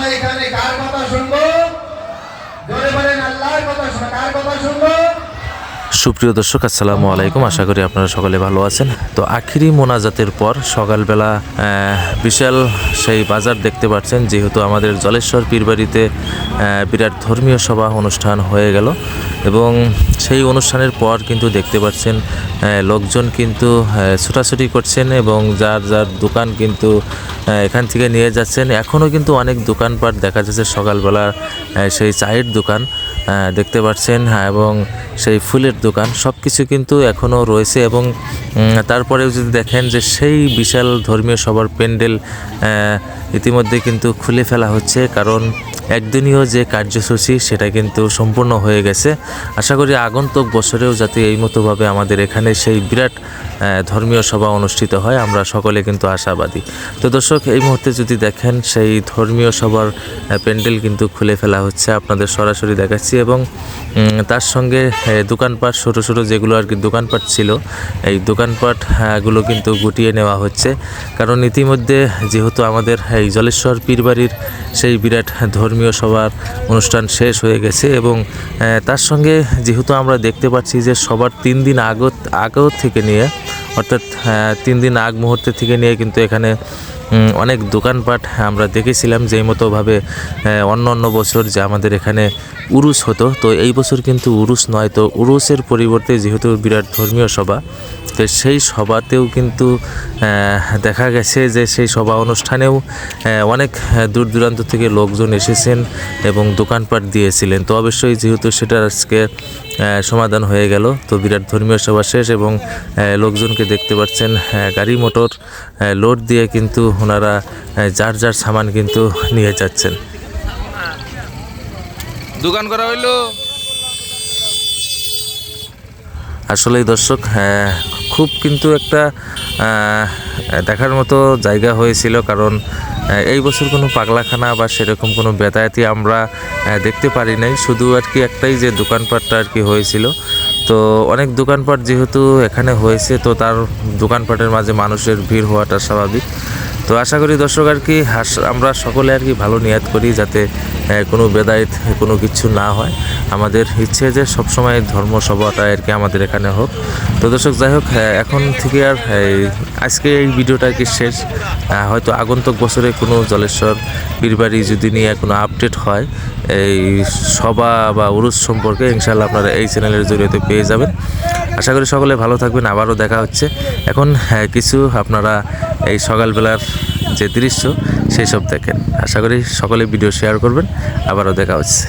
আমরা এখানে কার কথা শুনব? জোরে বলেন, আল্লাহর কথা কার কথা সুপ্রিয় দর্শক, আসসালামু আলাইকুম। আশা করি আপনারা সকলে ভালো আছেন। তো আখিরি মোনাজাতের পর সকালবেলা বিশাল সেই বাজার দেখতে পাচ্ছেন, যেহেতু আমাদের জলেশ্বর পীরবাড়িতে বিরাট ধর্মীয় সভা অনুষ্ঠান হয়ে গেল। এবং সেই অনুষ্ঠানের পর কিন্তু দেখতে পাচ্ছেন লোকজন কিন্তু ছোটাছুটি করছেন এবং যার যার দোকান কিন্তু এখান থেকে নিয়ে যাচ্ছেন। এখনও কিন্তু অনেক দোকানপাট দেখা যাচ্ছে সকালবেলা সেই চায়ের দোকান। দেখতে পাচ্ছেন হ্যাঁ, এবং সেই ফুলের দোকান সব কিছু কিন্তু এখনও রয়েছে এবং তারপরেও যদি দেখেন যে সেই বিশাল ধর্মীয় সভার প্যান্ডেল ইতিমধ্যে কিন্তু খুলে ফেলা হচ্ছে কারণ একদিনীয় যে কার্যসূচি সেটা কিন্তু সম্পূর্ণ হয়ে গেছে। আশা করি আগন্তুক বছরেও যাতে এই মতোভাবে আমাদের এখানে সেই বিরাট ধর্মীয় সভা অনুষ্ঠিত হয় আমরা সকলে কিন্তু আশাবাদী। তো দর্শক এই মুহূর্তে যদি দেখেন সেই ধর্মীয় সভার প্যান্ডেল কিন্তু খুলে ফেলা হচ্ছে আপনাদের সরাসরি দেখাচ্ছি। এবং তার সঙ্গে দোকানপাট ছোটো ছোটো যেগুলো আর কি দোকানপাট ছিল এই দোকানপাট আহ, গুলো কিন্তু গুটিয়ে নেওয়া হচ্ছে। কারণ ইতিমধ্যে যেহেতু আমাদের এই জলেশ্বর পীরবাড়ির সেই বিরাট ধর্মীয় সভার অনুষ্ঠান শেষ হয়ে গেছে এবং তার সঙ্গে যেহেতু আমরা দেখতে পাচ্ছি যে সবার তিন দিন আগত আগেও থেকে নিয়ে অর্থাৎ তিন দিন আগ মুহূর্তে থেকে নিয়ে কিন্তু এখানে অনেক দোকানপাট আমরা দেখেছিলাম যেই মতোভাবে অন্য অন্য বছর যে আমাদের এখানে উরুস হতো। তো এই বছর কিন্তু উরুস নয়, তো উরুসের পরিবর্তে যেহেতু বিরাট ধর্মীয় সভা, তো সেই সভাতেও কিন্তু দেখা গেছে যে সেই সভা অনুষ্ঠানেও অনেক দূর দূরান্ত থেকে লোকজন এসেছেন এবং দোকানপাট দিয়েছিলেন। তো অবশ্যই যেহেতু সেটা আজকে সমাধান হয়ে গেল, তো বিরাট ধর্মীয় সভা শেষ এবং লোকজনকে দেখতে পাচ্ছেন গাড়ি, মোটর লোড দিয়ে কিন্তু ওনারা যার যার সামান কিন্তু নিয়ে যাচ্ছেন। দোকান করা হইল? আসলেই দর্শক খুব কিন্তু একটা দেখার মতো জায়গা হয়েছিল কারণ এই বছর কোনো পাগলাখানা বা সেরকম কোনো বেতায়াতি আমরা দেখতে পারি নাই। শুধু আর কি একটাই যে দোকানপাটটা আর কি হয়েছিল। তো অনেক দোকানপাট যেহেতু এখানে হয়েছে তো তার দোকানপাটের মাঝে মানুষের ভিড় হওয়াটা স্বাভাবিক। তো আশা করি দর্শক আর কি আমরা সকলে আর কি ভালো নিয়াত করি যাতে কোনো বেদায়ত কোনো কিছু না হয়। আমাদের ইচ্ছে যে সবসময় ধর্ম সভাটা আর কি আমাদের এখানে হোক। তো দর্শক যাই হোক আহ, এখন থেকে আর এই, আজকে এই ভিডিওটা কি শেষ। হয়তো আগন্তুক বছরে কোনো জলেশ্বর পীরবাড়ি যদি নিয়ে কোনো আপডেট হয় এই সভা বা উরুস সম্পর্কে ইনশাল্লাহ আপনারা এই চ্যানেলের জরিয়তে পেয়ে যাবেন। আশা করি সকলে ভালো থাকবেন আবারও দেখা হচ্ছে। এখন হ্যাঁ, কিছু আপনারা এই সকালবেলার যে দৃশ্য সেই সব দেখেন। আশা করি সকলে ভিডিও শেয়ার করবেন আবারও দেখা হচ্ছে।